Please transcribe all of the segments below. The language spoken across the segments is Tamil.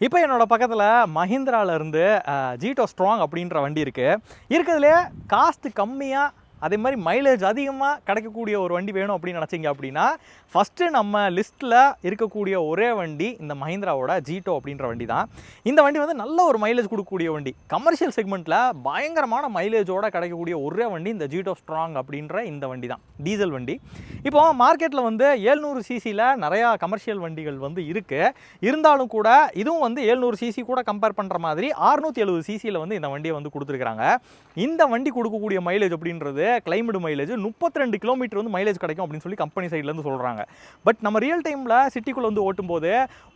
இப்போ என்னோடய பக்கத்தில் மஹிந்திராவிலேருந்து ஜீட்டோ ஸ்ட்ராங் அப்படின்ற வண்டி இருக்குது இருக்கிறதுலே காஸ்ட் கம்மியாக அதே மாதிரி மைலேஜ் அதிகமாக கிடைக்கக்கூடிய ஒரு வண்டி வேணும் அப்படின்னு நினச்சிங்க அப்படின்னா ஃபஸ்ட்டு நம்ம லிஸ்ட்டில் இருக்கக்கூடிய ஒரே வண்டி இந்த மஹிந்திராவோட ஜீட்டோ அப்படின்ற வண்டி தான் இந்த வண்டி வந்து நல்ல ஒரு மைலேஜ் கொடுக்கக்கூடிய வண்டி. கமர்ஷியல் செக்மெண்ட்டில் பயங்கரமான மைலேஜோட கிடைக்கக்கூடிய ஒரே வண்டி இந்த ஜீட்டோ ஸ்ட்ராங் அப்படின்ற இந்த வண்டி தான் டீசல் வண்டி. இப்போ மார்க்கெட்டில் வந்து ஏழ்நூறு சிசியில் நிறையா கமர்ஷியல் வண்டிகள் வந்து இருக்குது இருந்தாலும் கூட இதுவும் வந்து ஏழ்நூறு சிசி கூட கம்பேர் பண்ணுற மாதிரி அறுநூற்றி எழுபது சிசியில் வந்து இந்த வண்டியை வந்து கொடுத்துருக்குறாங்க. இந்த வண்டி கொடுக்கக்கூடிய மைலேஜ் அப்படின்றது கிளைமேட் மைலேஜ் முப்பத்தி ரெண்டு கிலோமீட்டர் வந்து மைலேஜ் கிடைக்கும் அப்படின்னு சொல்லி கம்பெனி சைட்லேருந்து சொல்கிறாங்க பட் நம்ம ரியல் டைமில் சிட்டிக்குள்ளே வந்து ஓட்டும்போது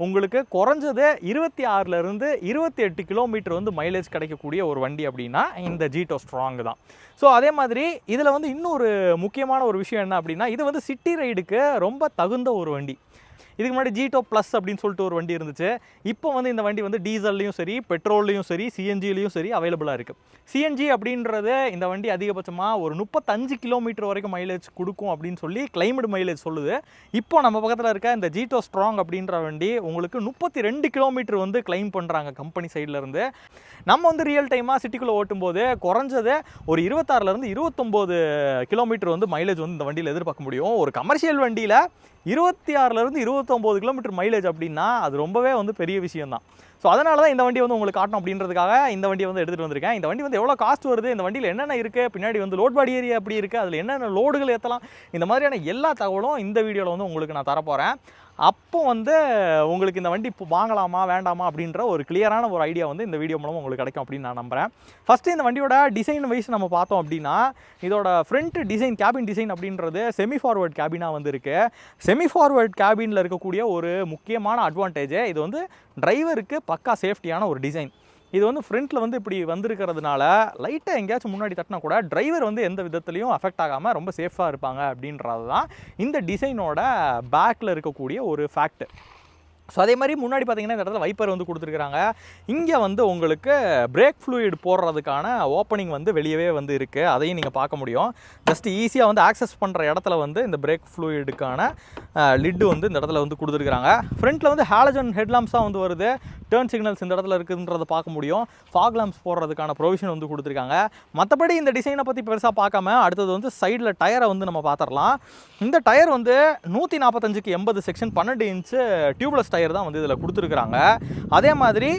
உங்களுக்கு குறைஞ்சது இருபத்தி ஆறுலேருந்து இருபத்தி எட்டு கிலோமீட்டர் வந்து மைலேஜ் கிடைக்கக்கூடிய ஒரு வண்டி அப்படின்னா இந்த ஜீட்டோ ஸ்ட்ராங் தான். ஸோ அதே மாதிரி இதில் வந்து இன்னொரு முக்கியமான ஒரு விஷயம் என்ன அப்படின்னா இது வந்து சிட்டி ரைடுக்கு ரொம்ப தகுந்த ஒரு வண்டி. இதுக்கு முன்னாடி ஜீட்டோ ப்ளஸ் அப்படின்னு சொல்லிட்டு ஒரு வண்டி இருந்துச்சு. இப்போ வந்து இந்த வண்டி வந்து டீசல்லையும் சரி பெட்ரோல்லையும் சரி சிஎன்ஜிலையும் சரி அவைலபிளாக இருக்குது சிஎன்ஜி அப்படின்றது இந்த வண்டி அதிகபட்சமாக ஒரு முப்பத்தஞ்சு கிலோமீட்டர் வரைக்கும் மைலேஜ் கொடுக்கும் அப்படின்னு சொல்லி கிளைமேட் மைலேஜ் சொல்லுது. இப்போ நம்ம பக்கத்தில் இருக்க இந்த ஜீட்டோ ஸ்ட்ராங் அப்படின்ற வண்டி உங்களுக்கு முப்பத்தி ரெண்டு கிலோமீட்டர் வந்து கிளைம் பண்ணுறாங்க கம்பெனி சைட்லேருந்து நம்ம வந்து ரியல் டைமாக சிட்டிக்குள்ளே ஓட்டும்போது குறைஞ்சது ஒரு இருபத்தாறுலேருந்து இருபத்தொம்போது கிலோமீட்டர் வந்து மைலேஜ் வந்து இந்த வண்டியில் எதிர்பார்க்க முடியும். ஒரு கமர்ஷியல் வண்டியில் இருபத்தி ஆறுலேருந்து இருபது இருபத்தொம்போது கிலோமீட்டர் மைலேஜ் அப்படின்னா அது ரொம்பவே வந்து பெரிய விஷயம் தான் ஸோ அதனால தான் இந்த வண்டி வந்து உங்களுக்கு காட்டணும் அப்படின்றதுக்காக இந்த வண்டியை வந்து எடுத்துகிட்டு வந்திருக்கேன். இந்த வண்டி வந்து எவ்வளோ காஸ்ட் வருது இந்த வண்டியில் என்னென்ன இருக்குது பின்னாடி வந்து லோட் பாடி ஏரியா எப்படி இருக்குது அதில் என்னென்ன லோடுகள் ஏற்றலாம் இந்த மாதிரியான எல்லா தகவலும் இந்த வீடியோவில் வந்து உங்களுக்கு நான் தரப்போகிறேன் அப்போ வந்து உங்களுக்கு இந்த வண்டி இப்போ வாங்கலாமா வேண்டாமா அப்படின்ற ஒரு கிளியரான ஒரு ஐடியா வந்து இந்த வீடியோ மூலம் உங்களுக்கு கிடைக்கும் அப்படின்னு நான் நம்புகிறேன் ஃபஸ்ட்டு இந்த வண்டியோட டிசைன் வைஸ் நம்ம பார்த்தோம் அப்படின்னா இதோட ஃப்ரண்ட் டிசைன் கேபின் டிசைன் அப்படின்றது செமி ஃபார்வர்ட் கேபினாக வந்து இருக்குது செமி ஃபார்வர்ட் கேபினில் இருக்கக்கூடிய ஒரு முக்கியமான அட்வான்டேஜ் இது வந்து டிரைவருக்கு பக்கா சேஃப்டியான ஒரு டிசைன் இது வந்து ஃப்ரண்ட்டில் வந்து இப்படி வந்திருக்கிறதுனால லைட்டாக எங்கேயாச்சும் முன்னாடி தட்டினா கூட டிரைவர் வந்து எந்த விதத்துலையும் அஃபெக்ட் ஆகாமல் ரொம்ப சேஃபாக இருப்பாங்க அப்படின்றது தான் இந்த டிசைனோட பேக்கில் இருக்கக்கூடிய ஒரு ஃபேக்ட் ஸோ அதே மாதிரி முன்னாடி பார்த்தீங்கன்னா இந்த இடத்துல வைப்பர் வந்து கொடுத்துருக்குறாங்க. இங்கே வந்து உங்களுக்கு பிரேக் ஃப்ளூயிட் போடுறதுக்கான ஓப்பனிங் வந்து வெளியவே வந்து இருக்குது அதையும் நீங்கள் பார்க்க முடியும். ஜஸ்ட் ஈஸியாக வந்து ஆக்சஸ் பண்ணுற இடத்துல வந்து இந்த பிரேக் ஃப்ளூயிடுக்கான லிட்டு வந்து இந்த இடத்துல வந்து கொடுத்துருக்குறாங்க. ஃப்ரண்ட்டில் வந்து ஹாலஜன் ஹெட்லாம்ஸாக வந்து வருது. டேர்ன் சிக்னல்ஸ் இந்த இடத்துல இருக்குதுன்றதை பார்க்க முடியும். ஃபாக் லாம்ப்ஸ் போடுறதுக்கான ப்ரொவிஷன் வந்து கொடுத்துருக்காங்க. மற்றபடி இந்த டிசைனை பற்றி பெருசாக பார்க்காம அடுத்தது வந்து சைடில் டயரை வந்து நம்ம பார்த்துடலாம். இந்த டயர் வந்து நூற்றி நாற்பத்தஞ்சுக்கு எண்பது செக்ஷன் பன்னெண்டு இன்ச்சு டியூப்லெஸ் டயர் தான் வந்து இதில் கொடுத்துருக்குறாங்க. அதே மாதிரி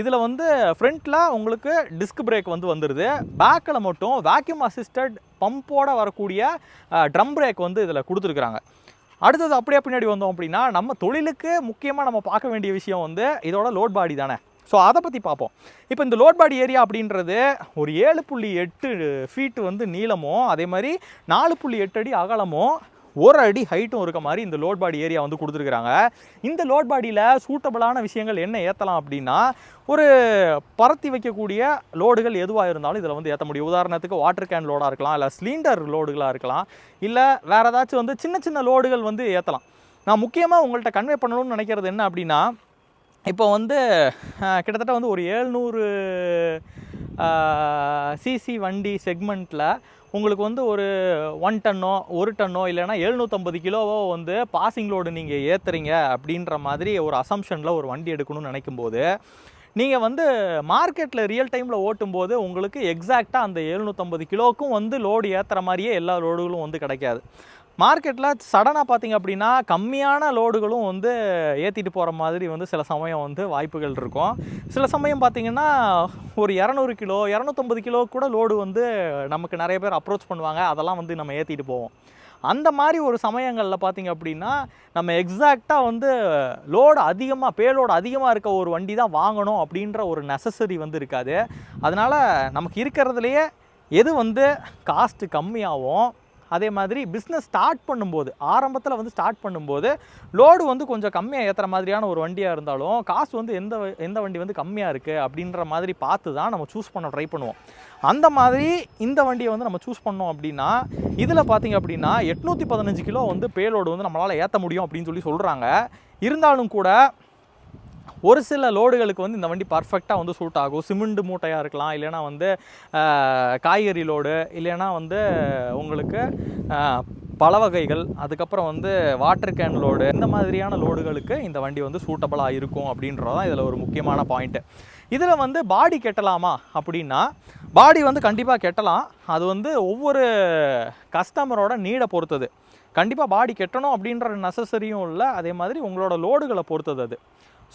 இதில் வந்து ஃப்ரண்ட்டில் உங்களுக்கு டிஸ்க் பிரேக் வந்து வந்துடுது பேக்கில் மட்டும் வேக்யூம் அசிஸ்டட் பம்போட வரக்கூடிய ட்ரம் பிரேக் வந்து இதில் கொடுத்துருக்குறாங்க. அடுத்தது அப்படியே பின்னாடி வந்தோம் அப்படின்னா நம்ம தொழிலுக்கு முக்கியமாக நம்ம பார்க்க வேண்டிய விஷயம் வந்து இதோட லோட் பாடி தானே. ஸோ அதை பற்றி பார்ப்போம். இப்போ இந்த லோட் பாடி ஏரியா அப்படின்றது ஒரு ஏழு புள்ளி எட்டு ஃபீட்டு வந்து நீளமும் அதே மாதிரி நாலு புள்ளி எட்டு அடி அகலமும் ஒரு அடி ஹைட்டும் இருக்க மாதிரி இந்த லோட் பாடி ஏரியா வந்து கொடுத்துருக்குறாங்க. இந்த லோட் பாடியில் சூட்டபிளான விஷயங்கள் என்ன ஏற்றலாம் அப்படின்னா ஒரு பரத்தி வைக்கக்கூடிய லோடுகள் எதுவாக இருந்தாலும் இதில் வந்து ஏற்ற முடியும். உதாரணத்துக்கு வாட்டர் கேன் லோடாக இருக்கலாம் இல்லை சிலிண்டர் லோடுகளாக இருக்கலாம் இல்லை வேறு ஏதாச்சும் வந்து சின்ன சின்ன லோடுகள் வந்து ஏற்றலாம் நான் முக்கியமாக உங்கள்கிட்ட கன்வே பண்ணணும்னு நினைக்கிறது என்ன அப்படின்னா இப்போ வந்து கிட்டத்தட்ட வந்து ஒரு ஏழ்நூறு சிசி வண்டி செக்மெண்ட்டில் உங்களுக்கு வந்து ஒரு ஒன் டன்னோ ஒரு டன்னோ இல்லைன்னா எழுநூற்றம்பது கிலோவோ வந்து பாசிங் லோடு நீங்கள் ஏற்றுறீங்க அப்படின்ற மாதிரி ஒரு அசம்ஷனில் ஒரு வண்டி எடுக்கணும்னு நினைக்கும் போது நீங்கள் வந்து மார்க்கெட்டில் ரியல் டைமில் ஓட்டும்போது உங்களுக்கு எக்ஸாக்டாக அந்த எழுநூற்றம்பது கிலோவுக்கும் வந்து லோடு ஏற்றுற மாதிரியே எல்லா லோடுகளும் வந்து கிடைக்காது. மார்க்கெட்டில் சடனாக பார்த்தீங்க அப்படின்னா கம்மியான லோடுகளும் வந்து ஏற்றிட்டு போகிற மாதிரி வந்து சில சமயம் வந்து வாய்ப்புகள் இருக்கும். சில சமயம் பார்த்தீங்கன்னா ஒரு இரநூறு கிலோ இரநூத்தம்பது கிலோ கூட லோடு வந்து நமக்கு நிறைய பேர் அப்ரோச் பண்ணுவாங்க. அதெல்லாம் வந்து நம்ம ஏற்றிட்டு போவோம். அந்த மாதிரி ஒரு சமயங்களில் பார்த்தீங்க அப்படின்னா நம்ம எக்ஸாக்டாக வந்து லோடு அதிகமாக பேலோடு அதிகமாக இருக்க ஒரு வண்டி தான் வாங்கணும் அப்படின்ற ஒரு நெசசரி வந்து இருக்காது. அதனால் நமக்கு இருக்கிறதுலையே எது வந்து காஸ்ட்டு கம்மியாகும் அதே மாதிரி பிஸ்னஸ் ஸ்டார்ட் பண்ணும்போது ஆரம்பத்தில் வந்து ஸ்டார்ட் பண்ணும்போது லோடு வந்து கொஞ்சம் கம்மியாக ஏற்றுற மாதிரியான ஒரு வண்டியாக இருந்தாலும் காசு வந்து எந்த வ- எந்த வண்டி வந்து கம்மியாக இருக்குது அப்படின்ற மாதிரி பார்த்து தான் நம்ம சூஸ் பண்ண ட்ரை பண்ணுவோம். அந்த மாதிரி இந்த வண்டியை வந்து நம்ம சூஸ் பண்ணோம் அப்படின்னா இதில் பார்த்தீங்க அப்படின்னா எட்நூற்றி பதினஞ்சு கிலோ வந்து பேலோடு வந்து நம்மளால் ஏற்ற முடியும் அப்படின்னு சொல்லி சொல்கிறாங்க இருந்தாலும் கூட ஒரு சில லோடுகளுக்கு வந்து இந்த வண்டி பர்ஃபெக்டாக வந்து சூட் ஆகும். சிமெண்ட் மூட்டையாக இருக்கலாம் இல்லைன்னா வந்து காய்கறி லோடு இல்லைன்னா வந்து உங்களுக்கு பல வகைகள் அதுக்கப்புறம் வந்து வாட்டர் கேன் லோடு இந்த மாதிரியான லோடுகளுக்கு இந்த வண்டி வந்து சூட்டபுளாக இருக்கும் அப்படின்றதான் இதில் ஒரு முக்கியமான பாயிண்ட்டு இதில் வந்து பாடி கெட்டலாமா அப்படின்னா பாடி வந்து கண்டிப்பாக கெட்டலாம். அது வந்து ஒவ்வொரு கஸ்டமரோட நீடை பொறுத்தது. கண்டிப்பாக பாடி கெட்டணும் அப்படின்ற நெசசரியும் இல்லை அதே மாதிரி உங்களோட லோடுகளை பொறுத்தது அது.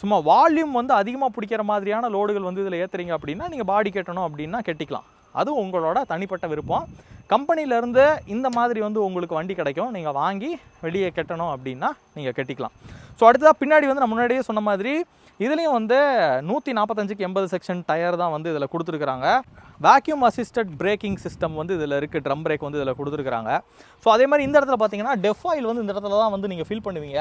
சும்மா வால்யூம் வந்து அதிகமாக பிடிக்கிற மாதிரியான லோடுகள் வந்து இதில் ஏற்றுறீங்க அப்படின்னா நீங்கள் பாடி கெட்டணும் அப்படின்னா கெட்டிக்கலாம். அதுவும் உங்களோட தனிப்பட்ட விருப்பம். கம்பெனிலேருந்து இந்த மாதிரி வந்து உங்களுக்கு வண்டி கிடைக்கும். நீங்கள் வாங்கி வெளியே கெட்டணும் அப்படின்னா நீங்கள் கெட்டிக்கலாம். ஸோ அடுத்ததாக பின்னாடி வந்து நான் முன்னாடியே சொன்ன மாதிரி இதுலேயும் வந்து நூற்றி நாற்பத்தஞ்சுக்கு எண்பது செக்ஷன் டயர் தான் வந்து இதில் கொடுத்துருக்குறாங்க. வேக்யூம் அசிஸ்டட் பிரேக்கிங் சிஸ்டம் வந்து இதில் இருக்குது ட்ரம் பிரேக் வந்து இதில் கொடுத்துருக்குறாங்க. ஸோ அதே மாதிரி இந்த இடத்துல பார்த்தீங்கன்னா டெஃப் ஆயில் வந்து இந்த இடத்துல தான் வந்து நீங்கள் ஃபீல் பண்ணுவீங்க.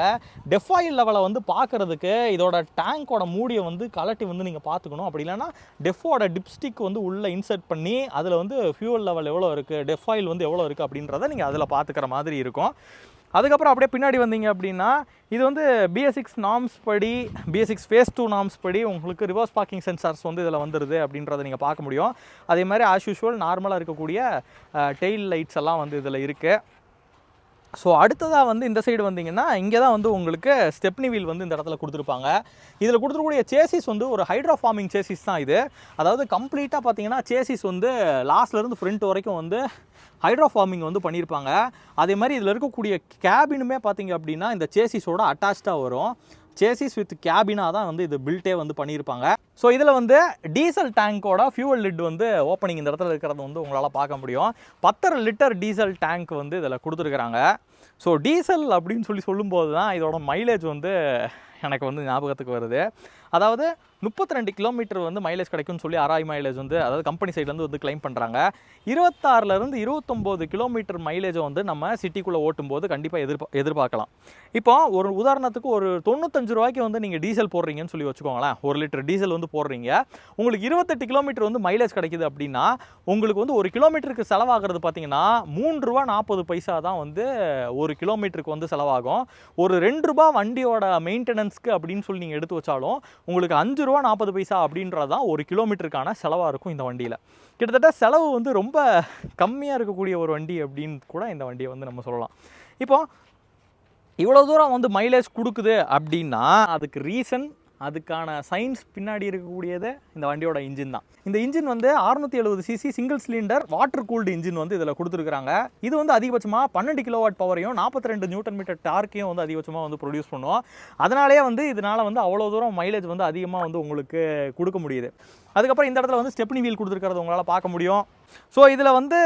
டெஃப் ஆயில் லெவலை வந்து பார்க்குறதுக்கு இதோட டேங்கோட மூடியை வந்து கலட்டி வந்து நீங்கள் பார்த்துக்கணும் அப்படி இல்லைன்னா டெஃபோட டிப்ஸ்டிக் வந்து உள்ளே இன்சர்ட் பண்ணி அதில் வந்து ஃபியூவல் லெவல் எவ்வளோ இருக்குது டெஃப் ஆயில் வந்து எவ்வளோ இருக்குது அப்படின்றத நீங்கள் அதில் பார்த்துக்கிற மாதிரி இருக்கும். அதுக்கப்புறம் அப்படியே பின்னாடி வந்தீங்க அப்படின்னா இது வந்து பிஎஸ்சிக்ஸ் நாம்ஸ் படி BS six phase two norms படி உங்களுக்கு ரிவர்ஸ் பார்க்கிங் சென்சார்ஸ் வந்து இதில் வந்துடுது அப்படின்றத நீங்கள் பார்க்க முடியும். அதே மாதிரி ஆஸ் யூஷுவல் நார்மலாக இருக்கக்கூடிய டெயில் லைட்ஸ் எல்லாம் வந்து இதில் இருக்குது ஸோ அடுத்ததாக வந்து இந்த சைடு வந்தீங்கன்னா இங்கே தான் வந்து உங்களுக்கு ஸ்டெப்னி வீல் வந்து இந்த இடத்துல கொடுத்துருப்பாங்க. இதில் கொடுத்துருக்கூடிய சேசிஸ் வந்து ஒரு ஹைட்ரோ ஃபார்மிங் சேசிஸ் தான் இது. அதாவது கம்ப்ளீட்டாக பார்த்தீங்கன்னா சேசிஸ் வந்து லாஸ்ட்லேருந்து ஃப்ரண்ட் வரைக்கும் வந்து ஹைட்ரோ ஃபார்மிங் வந்து பண்ணியிருப்பாங்க அதே மாதிரி இதில் இருக்கக்கூடிய கேபினுமே பார்த்தீங்க அப்படின்னா இந்த சேசிஸோட அட்டாச்சாக வரும். சேசிஸ் வித் கேபினாக தான் வந்து இது பில்ட்டே வந்து பண்ணியிருப்பாங்க. ஸோ இதில் வந்து டீசல் டேங்கோட ஃபியூவல் லிட் வந்து ஓப்பனிங் இந்த இடத்துல இருக்கிறத வந்து உங்களால் பார்க்க முடியும். பத்தரை லிட்டர் டீசல் டேங்க் வந்து இதில் கொடுத்துருக்குறாங்க. ஸோ டீசல் அப்படின்னு சொல்லி சொல்லும்போது தான் இதோட மைலேஜ் வந்து எனக்கு வந்து ஞாபகத்துக்கு வருது. அதாவது முப்பத்தி ரெண்டு கிலோமீட்டர் வந்து மைலேஜ் கிடைக்கும்னு சொல்லி அராய் மைலேஜ் வந்து அதாவது கம்பெனி சைட்லேருந்து வந்து கிளைம் பண்ணுறாங்க இருபத்தாறுலேருந்து இருபத்தொம்போது கிலோமீட்டர் மைலேஜை வந்து நம்ம சிட்டிக்குள்ளே ஓட்டும்போது கண்டிப்பாக எதிர்பா எதிர்பார்க்கலாம். இப்போ ஒரு உதாரணத்துக்கு ஒரு தொண்ணூத்தஞ்சு ரூபாய்க்கு வந்து நீங்கள் டீசல் போடுறீங்கன்னு சொல்லி வச்சுக்கோங்களேன். ஒரு லிட்டர் டீசல் வந்து போடுறீங்க. உங்களுக்கு இருபத்தெட்டு கிலோமீட்டர் வந்து மைலேஜ் கிடைக்குது அப்படின்னா உங்களுக்கு வந்து ஒரு கிலோமீட்டருக்கு செலவாகிறது பார்த்தீங்கன்னா மூன்று ரூபா நாற்பது பைசா தான் வந்து ஒரு கிலோமீட்டருக்கு வந்து செலவாகும். ஒரு ரெண்டு ரூபா வண்டியோட மெயின்டெனன்ஸ்க்கு அப்படின்னு சொல்லி நீங்கள் எடுத்து வச்சாலும் உங்களுக்கு அஞ்சு ரூபா நாற்பது பைசா அப்படின்றது தான் ஒரு கிலோமீட்டருக்கான செலவாக இருக்கும் இந்த வண்டியில். கிட்டத்தட்ட செலவு வந்து ரொம்ப கம்மியாக இருக்கக்கூடிய ஒரு வண்டி அப்படின்னு கூட இந்த வண்டியை வந்து நம்ம சொல்லலாம். இப்போ இவ்வளோ தூரம் வந்து மைலேஜ் கொடுக்குது அப்படின்னா அதுக்கு ரீசன் அதுக்கான சயின்ஸ் பின்னாடி இருக்கக்கூடியது இந்த வண்டியோட இன்ஜின் தான். இந்த இன்ஜின் வந்து 670 எழுபது CC single cylinder water cooled engine வந்து இதில் கொடுத்துருக்காங்க இது வந்து அதிகபட்சமாக பன்னெண்டு கிலோவாட் பவரையும் நாற்பத்தி ரெண்டு நியூட்டன் மீட்டர் டார்க்கையும் வந்து அதிகபட்சமாக வந்து ப்ரொடியூஸ் பண்ணுவோம் அதனாலேயே வந்து இதனால் வந்து அவ்வளோ தூரம் மைலேஜ் வந்து அதிகமாக வந்து உங்களுக்கு கொடுக்க முடியுது. அதுக்கப்புறம் இந்த இடத்துல வந்து ஸ்டெப்னி வீல் கொடுத்துருக்கறது உங்களால் பார்க்க முடியும். ஸோ இதில் வந்து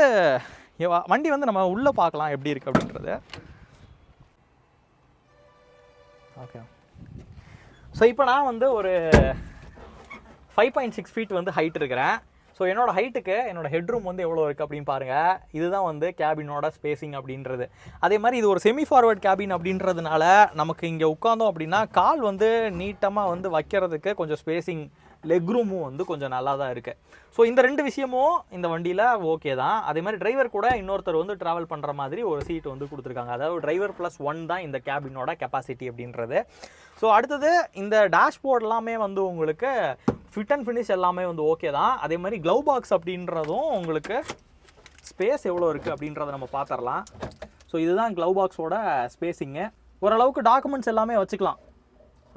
வண்டி வந்து நம்ம உள்ளே பார்க்கலாம் எப்படி இருக்குது அப்படின்றது. ஓகே ஸோ இப்போ நான் வந்து ஒரு ஃபைவ் பாயிண்ட் சிக்ஸ் ஃபீட் வந்து ஹைட் இருக்கிறேன். ஸோ என்னோடய ஹைட்டுக்கு என்னோடய ஹெட்ரூம் வந்து எவ்வளோ இருக்குது அப்படின்னு பாருங்கள் இதுதான் வந்து கேபினோட ஸ்பேசிங் அப்படின்றது. அதே மாதிரி இது ஒரு செமி ஃபார்வர்ட் கேபின் அப்படின்றதுனால நமக்கு இங்கே உட்காந்தோம் அப்படின்னா கால் வந்து நீட்டமாக வந்து வைக்கிறதுக்கு கொஞ்சம் ஸ்பேசிங் லெக் ரூமும் வந்து கொஞ்சம் நல்லா தான் இருக்குது ஸோ இந்த ரெண்டு விஷயமும் இந்த வண்டியில் ஓகே தான். அதே மாதிரி டிரைவர் கூட இன்னொருத்தர் வந்து ட்ராவல் பண்ணுற மாதிரி ஒரு சீட் வந்து கொடுத்துருக்காங்க. அதாவது டிரைவர் ப்ளஸ் ஒன் தான் இந்த கேபினோட கெப்பாசிட்டி அப்படின்றது. ஸோ அடுத்தது இந்த டேஷ்போர்ட் எல்லாமே வந்து உங்களுக்கு ஃபிட் அண்ட் ஃபினிஷ் எல்லாமே வந்து ஓகே தான். அதே மாதிரி க்ளவ் பாக்ஸ் அப்படின்றதும் உங்களுக்கு ஸ்பேஸ் எவ்வளோ இருக்குது அப்படின்றத நம்ம பார்த்துடலாம். ஸோ இதுதான் க்ளவ் பாக்ஸோட ஸ்பேஸிங்கு ஓரளவுக்கு டாக்குமெண்ட்ஸ் எல்லாமே வச்சுக்கலாம்.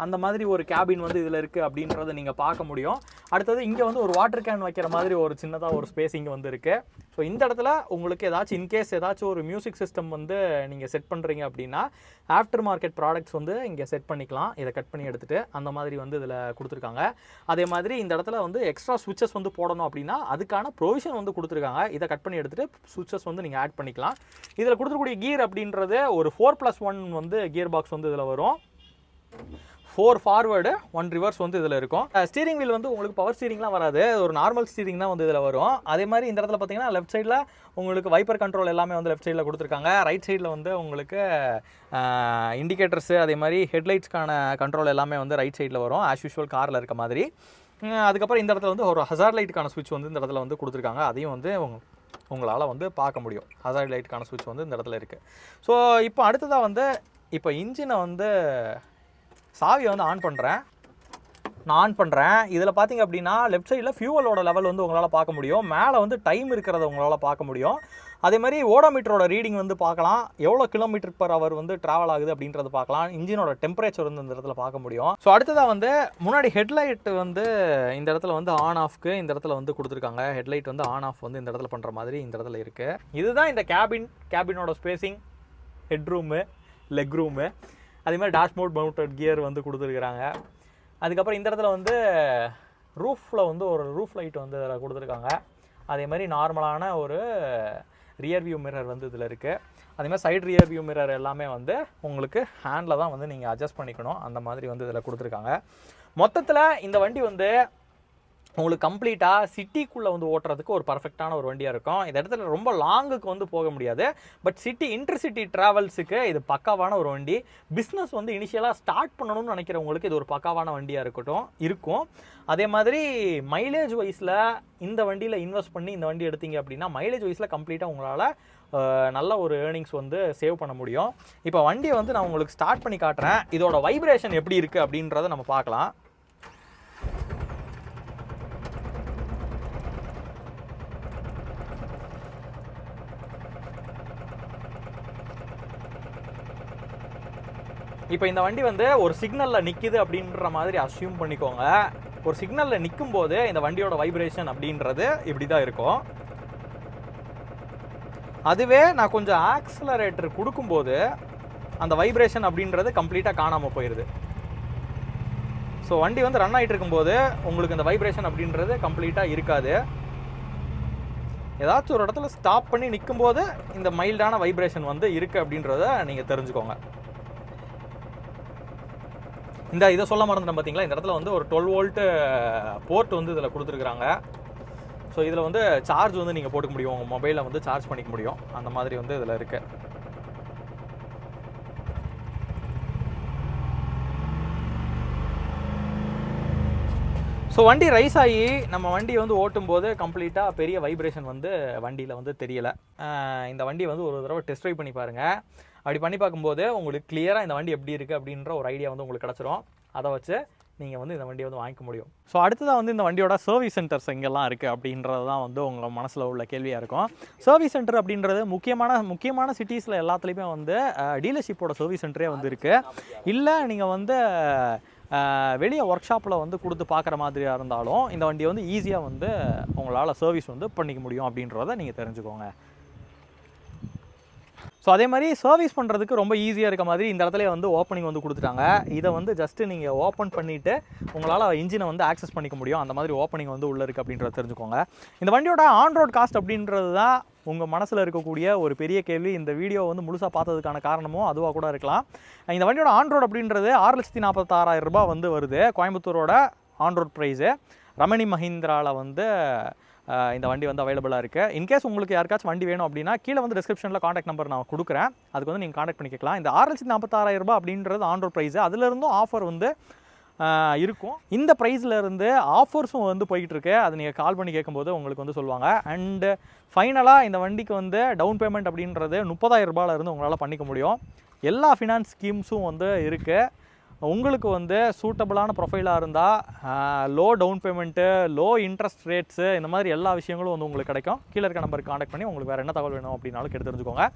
அந்த மாதிரி ஒரு கேபின் வந்து இதில் இருக்குது அப்படின்றத நீங்கள் பார்க்க முடியும். அடுத்தது இங்கே வந்து ஒரு வாட்டர் கேன் வைக்கிற மாதிரி ஒரு சின்னதாக ஒரு ஸ்பேஸிங் வந்து இருக்குது ஸோ இந்த இடத்துல உங்களுக்கு ஏதாச்சும் இன்கேஸ் ஏதாச்சும் ஒரு மியூசிக் சிஸ்டம் வந்து நீங்கள் செட் பண்ணுறீங்க அப்படின்னா ஆஃப்டர் மார்க்கெட் ப்ராடக்ட்ஸ் வந்து இங்கே செட் பண்ணிக்கலாம். இதை கட் பண்ணி எடுத்துகிட்டு அந்த மாதிரி வந்து இதில் கொடுத்துருக்காங்க. அதே மாதிரி இந்த இடத்துல வந்து எக்ஸ்ட்ரா சுவிச்சஸ் வந்து போடணும் அப்படின்னா அதுக்கான ப்ரொவிஷன் வந்து கொடுத்துருக்காங்க. இதை கட் பண்ணி எடுத்துகிட்டு சுவிச்சஸ் வந்து நீங்கள் ஆட் பண்ணிக்கலாம். இதில் கொடுத்துருக்கூடிய கீர் அப்படின்றது ஒரு ஃபோர் ப்ளஸ் ஒன் வந்து கியர் பாக்ஸ் வந்து இதில் வரும். ஃபோர் ஃபார்வேர்டு ஒன் ரிவர்ஸ் வந்து இதில் இருக்கும். Uh, ஸ்டீரிங் வீல் வந்து உங்களுக்கு பவர் ஸ்டீரிங்லாம் வராது. ஒரு நார்மல் ஸ்டீரிங் தான் வந்து இதில் வரும். அதே மாதிரி இந்த இடத்துல பார்த்தீங்கன்னா லெஃப்ட் சைடில் உங்களுக்கு வைப்பர் கண்ட்ரோல் எல்லாமே வந்து லெஃப்ட் சைடில் கொடுத்துருக்காங்க. ரைட் சைடில் வந்து உங்களுக்கு uh, இண்டிகேட்டர்ஸு அதே மாதிரி ஹெட்லைட்ஸ்க்கான கண்ட்ரோல் எல்லாமே வந்து ரைட் சைடில் வரும். ஆஸ் யூஷுவல் காரில் இருக்க மாதிரி. Uh, அதுக்கப்புறம் இந்த இடத்துல வந்து ஒரு ஹசார் லைட்டுக்கான சுவிட்ச் வந்து இந்த இடத்துல வந்து கொடுத்துருக்காங்க. அதையும் வந்து உங்களால் வந்து பார்க்க முடியும். ஹசார் லைட்டுக்கான சுவிட்ச் வந்து இந்த இடத்துல இருக்குது ஸோ இப்போ அடுத்ததாக வந்து இப்போ இன்ஜினை வந்து சாவியை வந்து ஆன் பண்ணுறேன் நான் ஆன் பண்ணுறேன் இதில் பார்த்தீங்க அப்படின்னா லெஃப்ட் சைடில் ஃபியூவலோட லெவல் வந்து உங்களால் பார்க்க முடியும். மேலே வந்து டைம் இருக்கிறத உங்களால் பார்க்க முடியும். அதே மாதிரி ஓடோமீட்டரோட ரீடிங் வந்து பார்க்கலாம். எவ்வளோ கிலோமீட்டர் பர் அவர் வந்து ட்ராவல் ஆகுது அப்படின்றத பார்க்கலாம். இன்ஜினோட டெம்பரேச்சர் வந்து இந்த இடத்துல பார்க்க முடியும். ஸோ அடுத்ததாக வந்து முன்னாடி ஹெட்லைட் வந்து இந்த இடத்துல வந்து ஆன் ஆஃப்க்கு இந்த இடத்துல வந்து கொடுத்துருக்காங்க. ஹெட்லைட் வந்து ஆன் ஆஃப் வந்து இந்த இடத்துல பண்ணுற மாதிரி இந்த இடத்துல இருக்குது இதுதான் இந்த கேபின் கேபினோட ஸ்பேசிங் ஹெட்ரூமு லெக் ரூமு அதே மாதிரி டேஷ்போர்ட் மவுண்டட் கியர் வந்து கொடுத்துருக்குறாங்க. அதுக்கப்புறம் இந்த இடத்துல வந்து ரூஃபில் வந்து ஒரு ரூஃப் லைட் வந்து இதில் கொடுத்துருக்காங்க. அதே மாதிரி நார்மலான ஒரு ரியர் வியூ மிரர் வந்து இதில் இருக்குது அதே மாதிரி சைடு ரியர் வியூ மிரர் எல்லாமே வந்து உங்களுக்கு ஹேண்டில் தான் வந்து நீங்கள் அட்ஜஸ்ட் பண்ணிக்கணும். அந்த மாதிரி வந்து இதில் கொடுத்துருக்காங்க. மொத்தத்தில் இந்த வண்டி வந்து உங்களுக்கு கம்ப்ளீட்டாக சிட்டிக்குள்ளே வந்து ஓட்டுறதுக்கு ஒரு பர்ஃபெக்டான ஒரு வண்டியாக இருக்கும். இந்த இடத்துல ரொம்ப லாங்குக்கு வந்து போக முடியாது. பட் சிட்டி இன்டர்சிட்டி ட்ராவல்ஸுக்கு இது பக்காவான ஒரு வண்டி. பிஸ்னஸ் வந்து இனிஷியலாக ஸ்டார்ட் பண்ணணும்னு நினைக்கிறவங்களுக்கு இது ஒரு பக்காவான வண்டியாக இருக்கட்டும் இருக்கும். அதே மாதிரி மைலேஜ் வைஸில் இந்த வண்டியில் இன்வெஸ்ட் பண்ணி இந்த வண்டி எடுத்தீங்க அப்படின்னா மைலேஜ் வைஸில் கம்ப்ளீட்டாக உங்களால் நல்ல ஒரு ஏர்னிங்ஸ் வந்து சேவ் பண்ண முடியும். இப்போ வண்டியை வந்து நான் உங்களுக்கு ஸ்டார்ட் பண்ணி காட்டுறேன். இதோட வைப்ரேஷன் எப்படி இருக்குது அப்படின்றத நம்ம பார்க்கலாம். இப்போ இந்த வண்டி வந்து ஒரு சிக்னலில் நிற்கிது அப்படின்ற மாதிரி அசியூம் பண்ணிக்கோங்க. ஒரு சிக்னலில் நிற்கும் போது இந்த வண்டியோட வைப்ரேஷன் அப்படின்றது இப்படி தான் இருக்கும். அதுவே நான் கொஞ்சம் ஆக்சலரேட்டர் கொடுக்கும்போது அந்த வைப்ரேஷன் அப்படின்றது கம்ப்ளீட்டாக காணாமல் போயிடுது ஸோ வண்டி வந்து ரன் ஆகிட்டு இருக்கும்போது உங்களுக்கு இந்த வைப்ரேஷன் அப்படின்றது கம்ப்ளீட்டாக இருக்காது. ஏதாச்சும் ஒரு இடத்துல ஸ்டாப் பண்ணி நிற்கும்போது இந்த மைல்டான வைப்ரேஷன் வந்து இருக்குது அப்படின்றத நீங்கள் தெரிஞ்சுக்கோங்க. இந்த இதை சொல்ல மறந்துட்டேன் பார்த்தீங்களா இந்த இடத்துல வந்து ஒரு டுவெல் வோல்ட்டு போர்ட் வந்து இதில் கொடுத்துருக்குறாங்க. ஸோ இதில் வந்து சார்ஜ் வந்து நீங்கள் போட்டுக்க முடியும். உங்கள் மொபைலில் வந்து சார்ஜ் பண்ணிக்க முடியும். அந்த மாதிரி வந்து இதில் இருக்குது ஸோ வண்டி ரைஸ் ஆகி நம்ம வண்டி வந்து ஓட்டும்போது கம்ப்ளீட்டாக பெரிய வைப்ரேஷன் வந்து வண்டியில் வந்து தெரியலை. இந்த வண்டி வந்து ஒரு தடவை டெஸ்ட் ட்ரைவ் பண்ணி பாருங்கள் அப்படி பண்ணி பார்க்கும்போது உங்களுக்கு கிளியராக இந்த வண்டி எப்படி இருக்குது அப்படின்ற ஒரு ஐடியா வந்து உங்களுக்கு கிடச்சிரும். அதை வச்சு நீங்கள் வந்து இந்த வண்டியை வந்து வாங்கிக்க முடியும். ஸோ அடுத்ததாக வந்து இந்த வண்டியோட சர்வீஸ் சென்டர்ஸ் எங்கெல்லாம் இருக்குது அப்படின்றது தான் வந்து உங்கள் மனசில் உள்ள கேள்வியாக இருக்கும். சர்வீஸ் சென்டர் அப்படின்றது முக்கியமான முக்கியமான சிட்டிஸில் எல்லாத்துலேயுமே வந்து டீலர்ஷிப்போட சர்வீஸ் சென்டரே வந்து இருக்குது இல்லை நீங்கள் வந்து வெளியே ஒர்க் ஷாப்பில் வந்து கொடுத்து பார்க்குற மாதிரியாக இருந்தாலும் இந்த வண்டியை வந்து ஈஸியாக வந்து உங்களால் சர்வீஸ் வந்து பண்ணிக்க முடியும் அப்படின்றத நீங்கள் தெரிஞ்சுக்கோங்க. ஸோ அதே மாதிரி சர்வீஸ் பண்ணுறதுக்கு ரொம்ப ஈஸியாக இருக்க மாதிரி இந்த இடத்துல வந்து ஓப்பனிங் வந்து கொடுத்துட்டாங்க. இதை வந்து ஜஸ்ட்டு நீங்கள் ஓப்பன் பண்ணிவிட்டு உங்களால் இன்ஜினை வந்து ஆக்சஸ் பண்ணிக்க முடியும். அந்த மாதிரி ஓப்பனிங் வந்து உள்ளே இருக்குது அப்படின்றத தெரிஞ்சுக்கோங்க. இந்த வண்டியோட ஆன் ரோட் காஸ்ட் அப்படின்றது தான் உங்கள் மனசில் இருக்கக்கூடிய ஒரு பெரிய கேள்வி. இந்த வீடியோ வந்து முழுசாக பார்த்ததுக்கான காரணமும் அதுவாக கூட இருக்கலாம். இந்த வண்டியோட ஆன் ரோட் அப்படின்றது ஆறு லட்சத்தி நாற்பத்தாறாயிரம் ரூபாய் வந்து வருது. கோயம்புத்தூரோட ஆன் ரோட் ப்ரைஸு ரமணி மஹிந்திராவில் வந்து இந்த வண்டி வந்து அவைலபிளாக இருக்குது இன்கேஸ் உங்களுக்கு யாருக்காச்சும் வண்டி வேணும் அப்படின்னா கீழே வந்து டிஸ்கிரிப்ஷனில் காண்டாக்ட் நம்பர் நான் கொடுக்குறேன். அதுக்கு வந்து நீங்கள் காண்டாக்ட் பண்ணிக்கலாம். இந்த ஆறு லட்சத்தி நாற்பத்தாறாயிரம் ரூபாய் அப்படின்றது ஆன் ப்ரைஸ் அதுலேருந்தும் ஆஃபர் வந்து இருக்கும். இந்த ப்ரைஸில் இருந்து ஆஃபர்ஸும் வந்து போயிட்டுருக்கு. அதை அது நீங்கள் கால் பண்ணி கேட்கும்போது உங்களுக்கு வந்து சொல்லுவாங்க. அண்டு ஃபைனலாக இந்த வண்டிக்கு வந்து டவுன் பேமெண்ட் அப்படின்றது முப்பதாயிரம் ரூபாயிலேருந்து உங்களால் பண்ணிக்க முடியும். எல்லா ஃபினான்ஸ் ஸ்கீம்ஸும் வந்து இருக்குது உங்களுக்கு வந்து சூட்டபிளான ப்ரொஃபைலாக இருந்தால் low down payment low interest rates இந்த மாதிரி எல்லா விஷயங்களும் வந்து உங்களுக்கு கிடைக்கும். கீழே இருக்க நம்பருக்கு காண்டக்ட் பண்ணி உங்களுக்கு வேறு என்ன தகவல் வேணும் அப்படின்னாலும் கேட்டு தெரிஞ்சுக்கோங்க.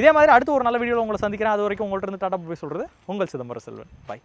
இதே மாதிரி அடுத்து ஒரு நல்ல வீடியோவில் உங்களை சந்திக்கிறேன். அது வரைக்கும் உங்கள்கிட்ட இருந்து டாட்டா போய் சொல்கிறது உங்கள் சிதம்பரம் செல்வன். பை